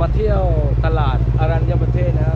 มาเที่ยวตลาดอารัญญประเทศนะครับ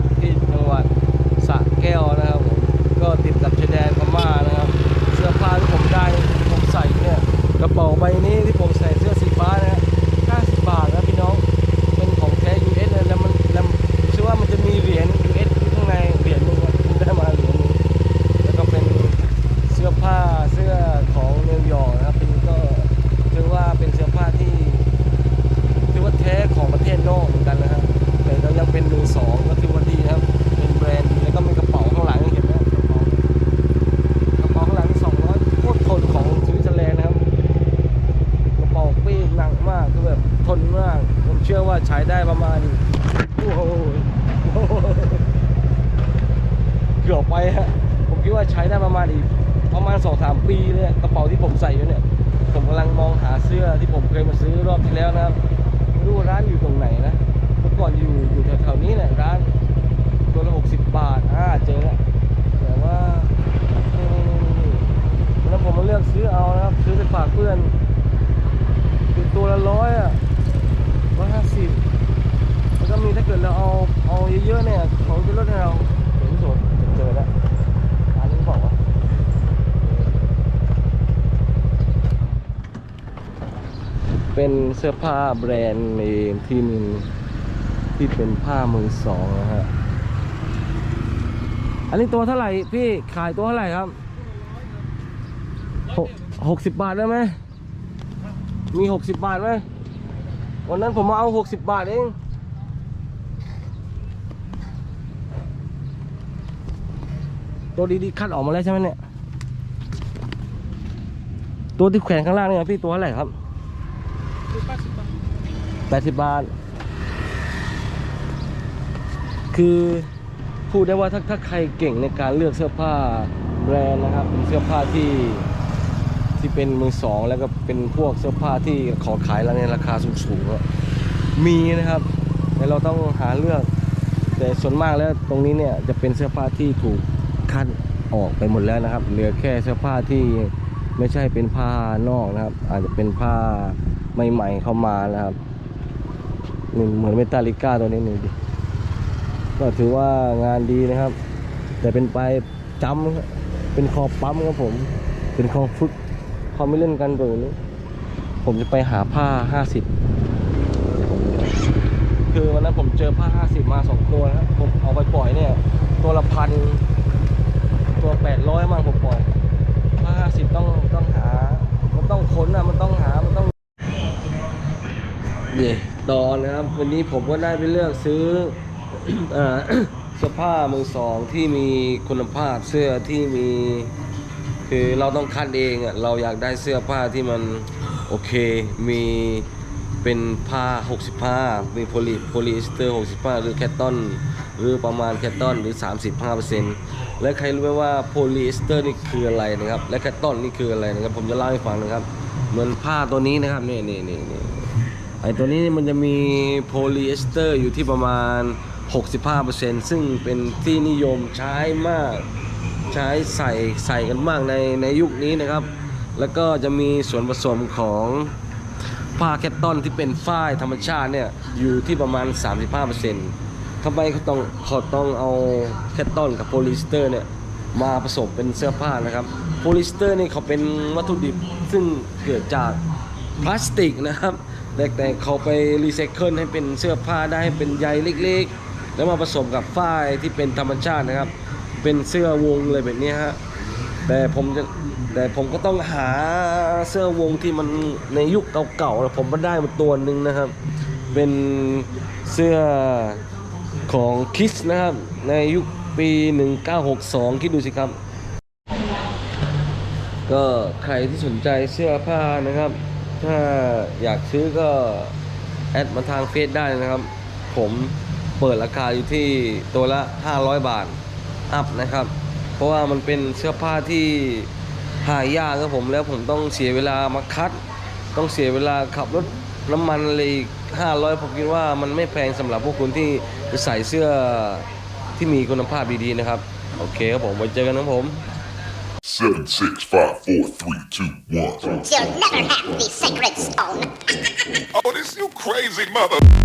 ใช้ได้ประมาณโอ้โหเกือบไปฮะผมคิดว่าใช้ได้ประมาณอีกประมาณสองสามปีเลยกระเป๋าที่ผมใส่อยู่เนี่ยผมกำลังมองหาเสื้อที่ผมเคยมาซื้อรอบที่แล้วนะครับไม่รู้ว่าร้านอยู่ตรงไหนนะเมื่อก่อนอยู่อยู่แถวๆนี้แหละร้านตัวละหกสิบบาทอ่าเจอแล้วแต่ว่าแล้วผมมาเลือกซื้อเอานะครับ ซื้อไปฝากเพื่อนตัวละร้อยิบแล้วก็มีถ้าเกิดเราเอาเอาเยอะๆเนี่ยเขาจะลดให้เราเห็นสดเจอแล้วร้านนี้บอกว่าเป็นเสื้อผ้าแบรนด์เนมที่หนึ่งที่เป็นผ้ามือสองนะฮะอันนี้ตัวเท่าไหร่พี่ขายตัวเท่าไหร่ครับหกสิบบาทได้ไหมมีหกสิบบาทไหม วันนั้นผมมาเอาหกสิบบาทเองตัวดีๆคัดออกมาแล้วใช่ไหมเนี่ย ตัวที่แขวนข้างล่างเนี่ยพี่ตัวเท่าไหร่ครับแปดสิบบาท คือพูดได้ว่าถ้าถ้าใครเก่งในการเลือกเสื้อผ้าแบรนด์นะครับเป็นเสื้อผ้าที่ ที่เป็นมือสองแล้วก็เป็นพวกเสื้อผ้าที่ขอขายแล้วในราคาสูงๆอะมีนะครับแต่เราต้องหาเลือก แต่ส่วนมากแล้วตรงนี้เนี่ยจะเป็นเสื้อผ้าที่ถูกคัดออกไปหมดแล้วนะครับ เหลือแค่เสื้อผ้าที่ไม่ใช่เป็นผ้านอกนะครับ อาจจะเป็นผ้าใหม่ๆเข้ามานะครับนี่เหมือนเมตาลิก้าตัวนี้หนึ่งดิก็ถือว่างานดีนะครับ แต่เป็นไปจำเป็นคอปั๊มครับผม เป็นคอฟุต เขาไม่เล่นกันตัวนี้ผมจะไปหาผ้าห้าสิบคือวันนั้นผมเจอผ้า50มา2ตัวนะครับผมเอาไปปล่อยเนี่ย ตัวละพันตัว800มั่งผมปล่อยผ้า50ต้องต้องหา มันต้องค้นอะมันต้องหามันต้องเย่ตอนนะครับ วันนี้ผมก็ได้ไปเลือกซื้อเสื้อผ้ามือสองที่มีคุณภาพเสื้อที่มี คือเราต้องคัดเองอะเราอยากได้เสื้อผ้าที่มันโอเคมีเป็นผ้า 65 มีโพลีโพลีเอสเตอร์ 65 หรือแคตตอน หรือประมาณแคตตอนหรือ 35%และใครรู้ไหมว่าโพลีเอสเตอร์นี่คืออะไรนะครับ และแคตตอนนี่คืออะไรนะครับ ผมจะเล่าให้ฟังนะครับ เหมือนผ้าตัวนี้นะครับ นี่นี่นี่นี่ไอตัวนี้มันจะมีโพลีเอสเตอร์อยู่ที่ประมาณ 65%ซึ่งเป็นที่นิยมใช้มาก ใช้ใส่ใส่กันมากในในยุคนี้นะครับ แล้วก็จะมีส่วนผสมของผ้าแคตตอนที่เป็นฝ้ายธรรมชาติเนี่ยอยู่ที่ประมาณ 35%ทำไมเขาต้องเขาต้องเอาแคตตอนกับโพลีสเตอร์เนี่ยมาผสมเป็นเสื้อผ้านะครับโพลีสเตอร์นี่เขาเป็นวัตถุดิบซึ่งเกิดจากพลาสติกนะครับ แต่แต่เขาไปรีไซเคิลให้เป็นเสื้อผ้าได้ให้เป็นใยเล็กๆ แล้วมาผสมกับฝ้ายที่เป็นธรรมชาตินะครับ เป็นเสื้อวงเลยแบบนี้ฮะแต่ผมจะแต่ผมก็ต้องหาเสื้อวงที่มันในยุคเก่าๆนะผมมาได้มาตัวหนึ่งนะครับ เป็นเสื้อของคิสนะครับ ในยุคปี 1962 คิดดูสิครับ ก็ใครที่สนใจเสื้อผ้านะครับ ถ้าอยากซื้อก็ แอดมาทางเฟซได้นะครับ ผมเปิดราคาอยู่ที่ตัวละ 500 บาท อัพนะครับ เพราะว่ามันเป็นเสื้อผ้าที่หายากครับผมแล้วผมต้องเสียเวลามาคัด ต้องเสียเวลาขับรถน้ำมันเลยอีก500ผมคิดว่ามันไม่แพงสำหรับพวกคุณที่จะใส่เสื้อที่มีคุณภาพดีๆนะครับ โอเคครับผมไว้เจอกันนะผม Seven, six, five, four, three, two, one. You'll never have the sacred stone. Oh, this you crazy mother.